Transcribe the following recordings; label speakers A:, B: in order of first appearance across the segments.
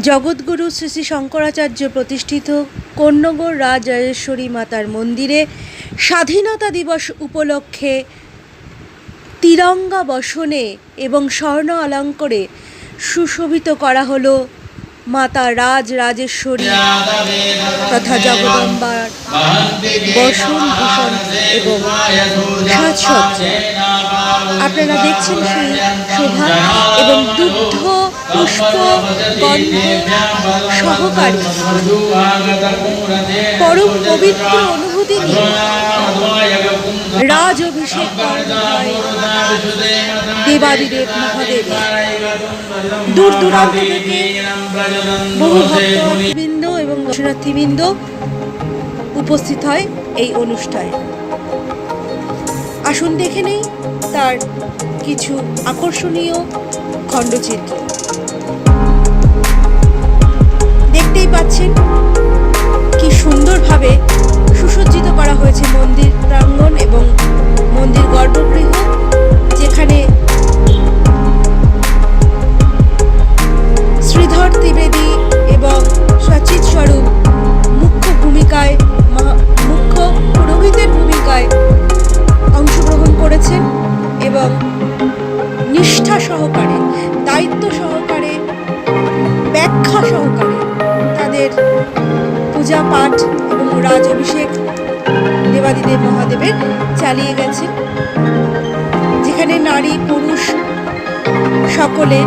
A: জগৎগুরু শ্রী শ্রী শঙ্করাচার্য প্রতিষ্ঠিত কন্যগর রাজ রাজেশ্বরী মাতার মন্দিরে স্বাধীনতা দিবস উপলক্ষে তিরঙ্গা বসনে এবং স্বর্ণ অলঙ্করে সুশোভিত করা হলো মাতা রাজ রাজেশ্বরী তথা জগদম্বার বসন ভূষণ এবং আপনারা দেখছেন সেই শোভা এবং দুগ্ধ, পুষ্প, গন্ধ সহকারী পরম পবিত্র অনুভূতি নিয়ে রাজ অভিষেক দেবাদিদেব মহাদেব। দূর দূরান্ত থেকে বহু ভক্তবৃন্দ এবং দর্শনার্থীবৃন্দ উপস্থিত হয় এই অনুষ্ঠানে। আসুন দেখে নেই তার কিছু আকর্ষণীয় খণ্ডচিত্র। দেখতেই পাচ্ছেন পূজা পাঠ এবং রাজ অভিষেক দেবাদিদেব মহাদেবের চালিয়ে গেছে, যেখানে নারী, পুরুষ সকলে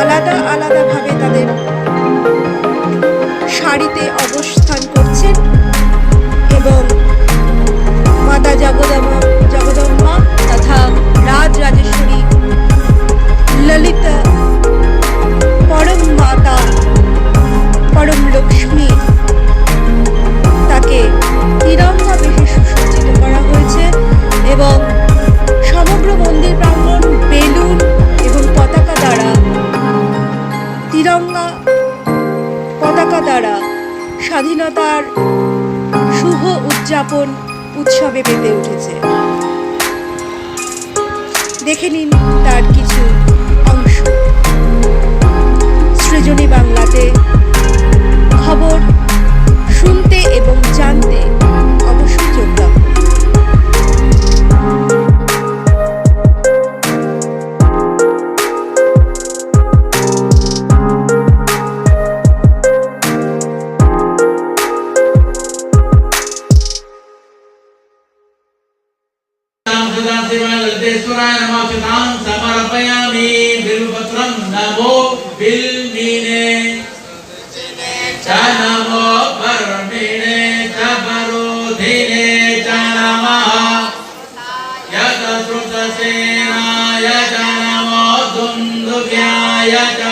A: আলাদা আলাদাভাবে তাদের শাড়িতে অবস্থান স্বাধীনতার শুভ উদযাপন উৎসবে পেতে উঠেছে। দেখে নিন তার কিছু অংশ। সৃজনী বাংলাতে খবর শুনতে এবং
B: सदाशिवललितेश्वराय नमः चितां समर्पयामि बिल्वपत्रं नमो बिल्मीने च नमो वर्मिणे च वरोधिने च नमः यत श्रुतसेनाय च नमो दुन्दुभ्याय च